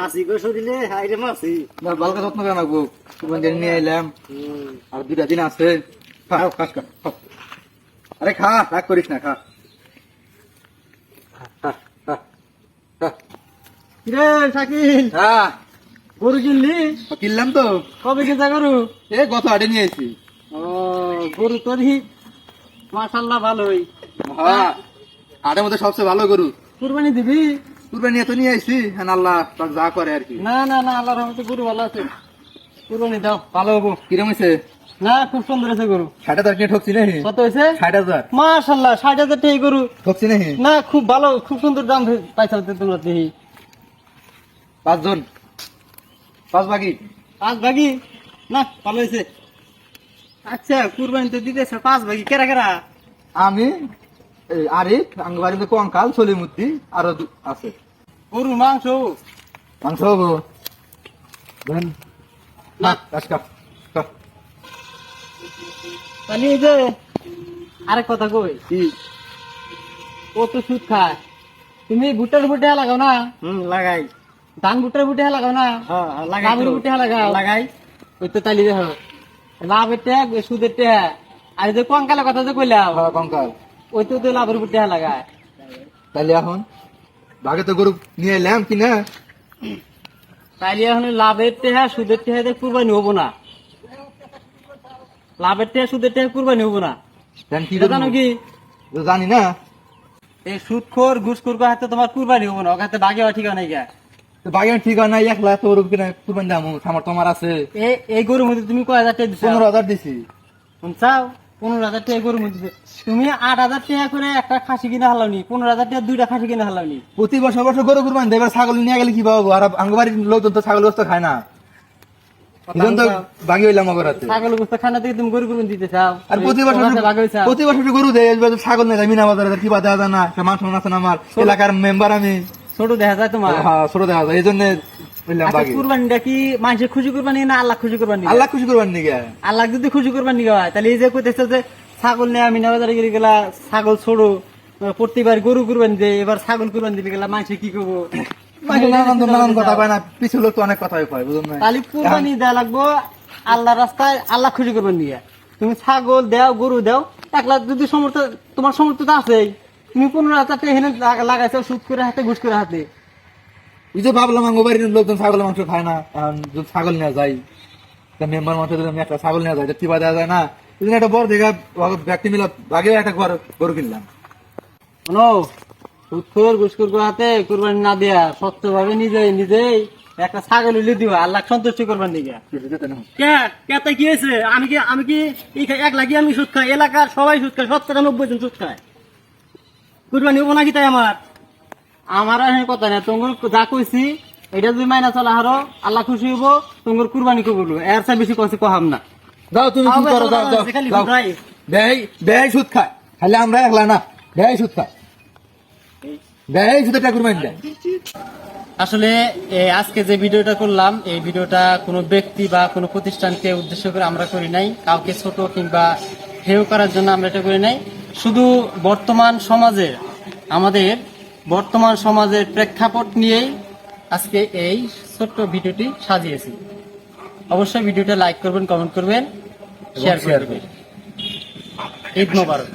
মাসি গো শরীরে হাইরে মাসি না বালকা যত্ন করে রাখব। কুরবানি নিয়ে এলাম। আর দুটা দিন আছে। খাও খাস খা আরে খা রাগ করিস না খা। খা, খা, খা। রে শাকিল হ্যাঁ গরু কিনলি? কিনলাম তো। কবে কেজা গরু? এ গত আটে নিয়ে এসেছি। ও গরু তোরই মাশাল্লাহ ভালোই। হ্যাঁ আটের মধ্যে সবচেয়ে ভালো গরু। কুরবানি দিবি? কুরবানি নিয়ে তো নিয়ে আসছি হ্যাঁ আল্লাহ তার যা করে আর কি। না না না আল্লাহর রহমতে গরু ভালো আছে। কুরবানি দাও ভালো হব। কিরম হয়েছে না খুব সুন্দর আছে গরু। ষাট হাজার ঠকছি নাকি? কত হয়েছে ষাট হাজার। মাশাল্লাহ ষাট হাজার টাকা গরু। ঠকছি নাকি? না খুব ভালো খুব সুন্দর দাম পাইছো তোমরা দেখি পাঁচজন। পাঁচ বাকি? পাঁচ ভাগি না ভালো হয়েছে আচ্ছা কুরবানি তো দিতেছে পাঁচ ভাগি কেরা কেরা? আমি আরিফ আঙ্গবাড়িতে কঙ্কাল সলিমুদ্দি আরও আছে। গরু মাংস। মাংস হব। দেন। না। কাজ কাপ কাপ। তাহলে এই যে আরেক কথা কই? কি? ও তো সুদ খায়। তুমি ভুট্টার বুটে লাগাও না? হুম লাগাই। ধান ভুট্টার বুটে লাগাও না? লাগাই বুটে লাগাও। লাগাই। ওই তো তালি দেখো। লাভের ট্যাগ সুদের ট্যাগ আর যে কঙ্কালের কথা যে কইলাম হ্যাঁ, কঙ্কাল। ওই তো তো লাভের বুটে লাগায়। তাহলে এখন? বাগে তো গরু নিয়ে এলাম কি না তাইলে এখন লাভের টেহা সুদের দিয়ে কুরবানি হব না। লাভের টেহা সুদের টেহা কুরবানি হব না। কি? জানো কি? জানি না। এই সুদখোর ঘুষখোর হাতে তোমার কুরবানি হব না। ওর হাতে ঠিকানা গা। বাগে ঠিক হয় না একলা তো গরু কিনা কুরবানি দাম? আমার তোমার আছে। এই এই গরুর মধ্যে তুমি কয় হাজার টাকা পনেরো হাজার দিছি। চাও পনেরো হাজার টাকা মধ্যে তুমি আট হাজার টাকা করে একটা খাসি কিনে হালাওনি পনেরো হাজার টাকা দুইটা খাসি কিনে হালাওনি। প্রতি বছর বছর গরু কুরবানি দেবে ছাগল নিয়ে গেলে কি পাবো? আর আঙ্গবাড়ির লোকজন তো ছাগল গোস্ত খায় না। এই তো হইলাম ছাগল গোস্ত খানা থেকে তুমি গরু কুরবানি দিতে চাও? আর প্রতি বছর। প্রতি বছর গরু দেয় এবার ছাগল নেই মিনা বাজারে কি বাধা যায় না সে মানুষ আছে না আমার এলাকার মেম্বার আমি। ছোট দেখা যায় তোমার? হ্যাঁ ছোট দেখা যায় এই জন্য কুরবানিটা কি মানুষের খুশি কুরবানি না আল্লাহ খুশি কুরবানি আল্লাহ খুশি করবার নিগে আল্লাহ যদি খুশি করবার নিগে হয় তাহলে এই যে কইতেছে যে ছাগল আমি বাজারে গেলে গেলা ছাগল ছোড়ো প্রতিবার গরু কুরবানি দে এবার ছাগল কুরবানি দিলে গেলা মানুষে কি করব? নানান কথা না পিছু লোক তো অনেক কথাই কয় বুঝুন না তাহলে কুরবানি দেওয়া লাগবো আল্লাহ রাস্তায় আল্লাহ খুশি করবার নিয়ে তুমি ছাগল দাও গরু দাও এক লাখ যদি সমর্থ তোমার সমর্থ তো আছেই। তুমি পনেরো হাজার টাকা এখানে লাগা- লাগাইছো সুদ করে হাতে ঘুষ করে হাতে। যে ভাবলাম আঙ্গবাড়ির লোকজন ছাগলের মাংস খায় না যদি ছাগল নেওয়া যায় মেম্বার মাংস যদি একটা ছাগল নেওয়া যায় কি বাধা যায় না? জন্য একটা বড় দেখা ব্যক্তি মিলে ভাগে একটা গরু গরু কিনলাম। কুরবানি না দেয়া সত্য ভাবে নিজে নিজেই একটা ছাগল উলি দিবা, আল্লাহ সন্তুষ্টি করবার দিকে কে, কি আমি কি আমি কি এক লাগি আমি সুদ খাই? এলাকার সবাই সুদ খায়, সত্তর নব্বই জন সুদ খায়। কুরবানি হব নাকি তাই আমার? আমার আর কথা নেই তোমার যা কইছি এটা যদি মাইনা চলা হারো আল্লাহ খুশি হব তোমার কুরবানি করব। এর চেয়ে বেশি কইছি কহাম না। যাও তুমি কি করো। ব্যয় ব্যয় সুদ খায় খালি আমরা একলা না। সুদ খায় সুদের টাকা কুরবানি দেয় আসলে আজকে যে ভিডিওটা করলাম এই ভিডিওটা কোনো ব্যক্তি বা কোনো প্রতিষ্ঠানকে উদ্দেশ্য করে আমরা করি নাই। কাউকে ছোট কিংবা হেয় করার জন্য আমরা এটা করি নাই। শুধু বর্তমান সমাজের আমাদের বর্তমান সমাজের প্রেক্ষাপট নিয়েই আজকে এই ছোট্ট ভিডিওটি সাজিয়েছি। অবশ্যই ভিডিওটা লাইক করবেন কমেন্ট করবেন শেয়ার করবেন। ঈদ মোবারক।